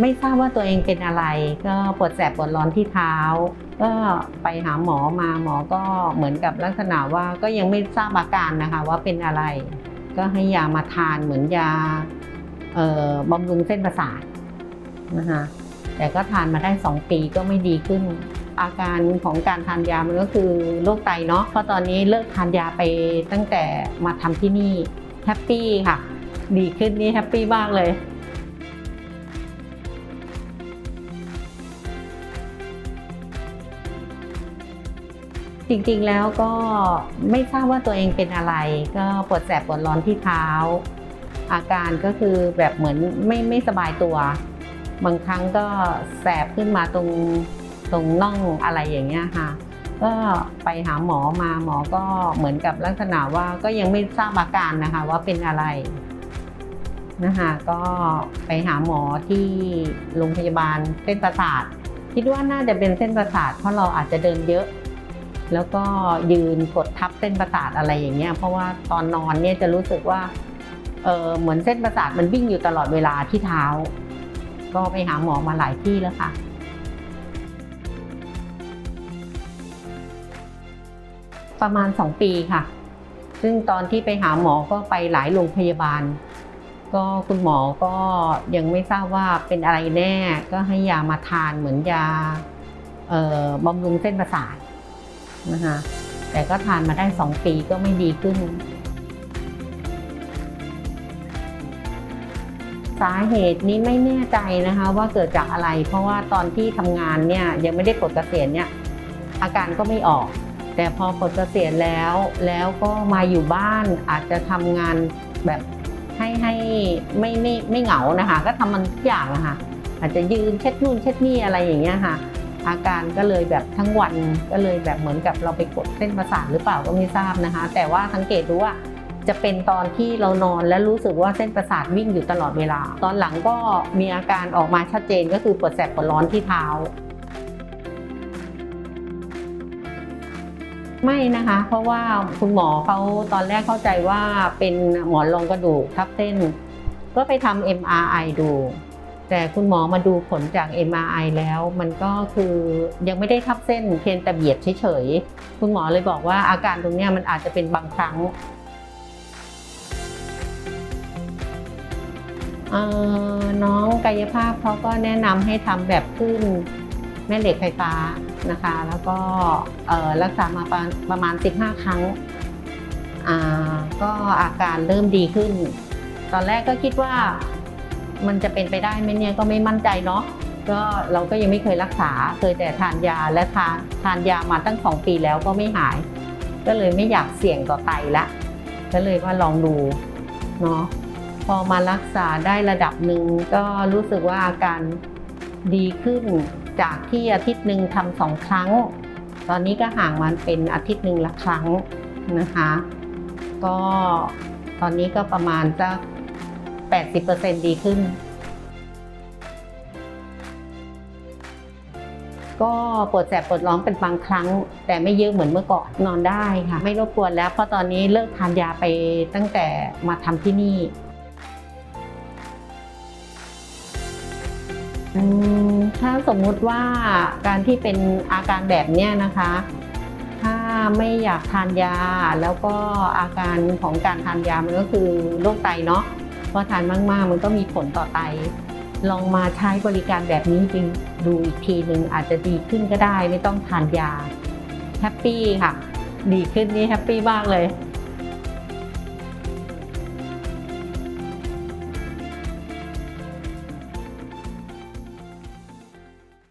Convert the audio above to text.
ไม่ทราบว่าตัวเองเป็นอะไร ก็ปวดแสบปวดร้อนที่เท้า ก็ไปหาหมอมาหมอก็เหมือนกับลักษณะว่าก็ยังไม่ทราบอาการนะคะว่าเป็นอะไร ก็ให้ยามาทานเหมือนยาบำรุงเส้นประสาทนะคะแต่ก็ทานมาได้ 2 ปีก็ไม่ดีขึ้น อาการของการทานยามันก็คือโรคไตเนาะเพราะตอนนี้เลิกทานยาไปตั้งแต่มาทำที่นี่แฮปปี้ค่ะ ดีขึ้นนี่แฮปปี้มากเลย จริงๆแล้วก็ไม่ทราบว่าตัวเองเป็นอะไร ก็ปวดแสบปวดร้อนที่เท้า อาการก็คือแบบเหมือนไม่ไม่สบายตัว บางครั้งก็แสบขึ้นมาตรงตรงน่องอะไรอย่างเงี้ยค่ะ ก็ไปหาหมอมาหมอก็เหมือนกับลักษณะว่าก็ยังไม่ทราบอาการนะคะว่าเป็นอะไรนะคะก็ไปหาหมอที่โรงพยาบาลเส้นประสาทคิดว่าน่าจะเป็นเส้นประสาทเพราะเราอาจจะเดินเยอะ แล้วก็ยืนกดทับเส้นประสาทอะไรอย่างเงี้ยเพราะว่าตอนนอนเนี่ยจะรู้สึกว่าเออเหมือนเส้นประสาทมันวิ่งอยู่ตลอดเวลาที่เท้า ก็ไปหาหมอมาหลายที่แล้วค่ะประมาณ 2 ปีค่ะ ซึ่งตอนที่ไปหาหมอก็ไปหลายโรงพยาบาล ก็คุณหมอก็ยังไม่ทราบว่าเป็นอะไรแน่ ก็ให้ยามาทานเหมือนยาออบำรุงเส้นประสาท นะคะ แต่ก็ทานมาได้ 2 ปีก็ไม่ดีขึ้น สาเหตุนี้ไม่แน่ใจนะคะว่าเกิดจากอะไร เพราะว่าตอนที่ทำงานเนี่ยยังไม่ได้ปลดเกษียณเนี่ยอาการก็ไม่ออก แต่พอปลดเกษียณแล้วแล้วก็มาอยู่บ้านอาจจะทำงานแบบให้ให้ไม่ไม่ไม่เหงานะคะ ก็ทำมันทุกอย่างนะคะอาจจะยืนเช็ดนู่นเช็ดนี่อะไรอย่างเงี้ยค่ะ อาการก็เลยแบบทั้งวันก็เลยแบบเหมือนกับเราไปกดเส้นประสาทหรือเปล่าก็ไม่ทราบนะคะ แต่ว่าสังเกตดูว่าจะเป็นตอนที่เรานอนและรู้สึกว่าเส้นประสาทวิ่งอยู่ตลอดเวลา ตอนหลังก็มีอาการออกมาชัดเจนก็คือปวดแสบปวดร้อนที่เท้า ไม่นะคะ เพราะว่าคุณหมอเขาตอนแรกเข้าใจว่าเป็นหมอนรองกระดูกทับเส้น ก็ไปทำ MRI ดู แต่คุณหมอมาดูผลจาก MRI แล้ว มันก็คือยังไม่ได้ทับเส้นเพียงแต่เบียดเฉยๆ คุณหมอเลยบอกว่าอาการตรงนี้มันอาจจะเป็นบางครั้งเอ่อน้องกายภาพเขาก็แนะนำให้ทำแบบขึ้นแม่เหล็กไฟฟ้านะคะ แล้วก็รักษามาประมาณ 15 ครั้งก็อาการเริ่มดีขึ้น ตอนแรกก็คิดว่า มันจะเป็นไปได้ไหมเนี่ยก็ไม่มั่นใจเนาะก็เราก็ยังไม่เคยรักษาเคยแต่ทานยาและทานทานยามาตั้งสองปีแล้วก็ไม่หาย ก็เลยไม่อยากเสี่ยงต่อไตละก็เลยว่าลองดูเนาะพอมารักษาได้ระดับหนึ่งก็รู้สึกว่าอาการดีขึ้นจากที่อาทิตย์หนึ่งทำสองครั้ง ตอนนี้ก็ห่างมันเป็นอาทิตย์หนึ่งละครั้งนะคะ ก็ตอนนี้ก็ประมาณจะ 80%ดีขึ้น ก็ปวดแสบปวดร้อนเป็นบางครั้ง แต่ไม่เยอะเหมือนเมื่อก่อนนอนได้ค่ะ ไม่รบกวนแล้วเพราะตอนนี้เลิกทานยาไปตั้งแต่มาทำที่นี่ถ้าสมมุติว่าการที่เป็นอาการแบบเนี้ยนะคะ ถ้าไม่อยากทานยาแล้วก็อาการของการทานยามันก็คือโรคไตเนาะ พอทานมากๆ มันก็มีผลต่อไต ลองมาใช้บริการแบบนี้จริงดูอีกทีหนึ่งอาจจะดีขึ้นก็ได้ ไม่ต้องทานยาแฮปปี้ค่ะ ดีขึ้นนี่แฮปปี้มากเลย